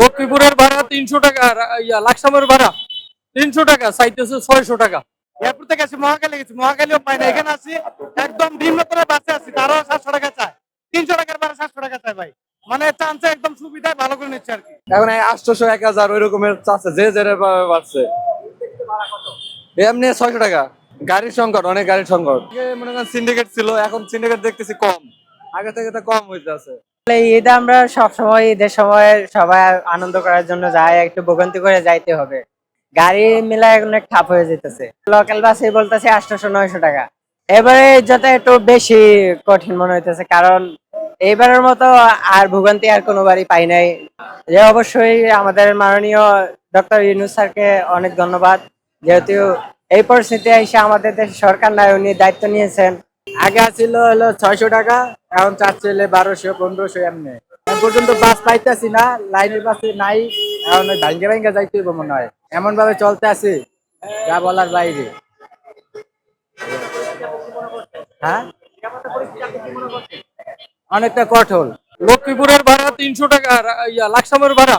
লক্ষ্মীপুরের ভাড়া তিনশো টাকা ইয়া লাকসামের ভাড়া তিনশো টাকা চাইতেছে ছয়শো টাকা। এরপর থেকে গেছি মহাকালী গেছি। মহাকালীও পাই না। এখানে আছি একদম নিম্নতর বাসে আছি তারও সাতশো টাকা চায়। তিনশো টাকার ভাড়া সাতশো টাকা চায় ভাই। মানে চান্সে একদম সুবিধায় ভালো করে নিচ্ছে আর কি। এখন আটশোশো এক হাজার ওই রকমের চাচ্ছে যে যে বাড়ছে। এমনি ছয়শো টাকা। গাড়ির সংকট অনেক গাড়ির সংকট। আগে মনে করেন সিন্ডিকেট ছিল এখন সিন্ডিকেট দেখতেছি কম। আগে থেকে তো কম হইতে আছে। ঈদে আমরা সব সময়, ঈদের সময় সবাই আনন্দ করার জন্য যাই, একটু ভোগান্তি করে যাইতে হবে। গাড়ি মিলায় অনেক ঠাপ হয়ে যেতেছে। লোকাল বাসে বলতেছে আটশোশো, নয়শো টাকা। এবারে যাতে একটু বেশি কঠিন মনে হইতেছে, কারণ এইবারের মতো আর ভোগান্তি আর কোনো বাড়ি পাই নাই। যে অবশ্যই আমাদের মাননীয় ডক্টর ইউনুস স্যারকে অনেক ধন্যবাদ। যেহেতু এই পরিস্থিতি এসে আমাদের দেশের সরকার নাই, উনি দায়িত্ব নিয়েছেন। আগে ছিল হলো ছয়শো টাকা এখন চার ছেলে, বারোশো, পনেরোশো এমনি। এখন পর্যন্ত বাস পাইতেছি না, লাইনের বাসে নাই, এখন ওই ভাঙ্গে ভাঙ্গে যাইতে হইব মনে হয়। এমন ভাবে চলতে আছি, যা বলার বাইরে। হ্যাঁ? অনেকটা কঠোর। লক্ষ্মীপুরের ভাড়া তিনশো টাকা লাকসামের ভাড়া।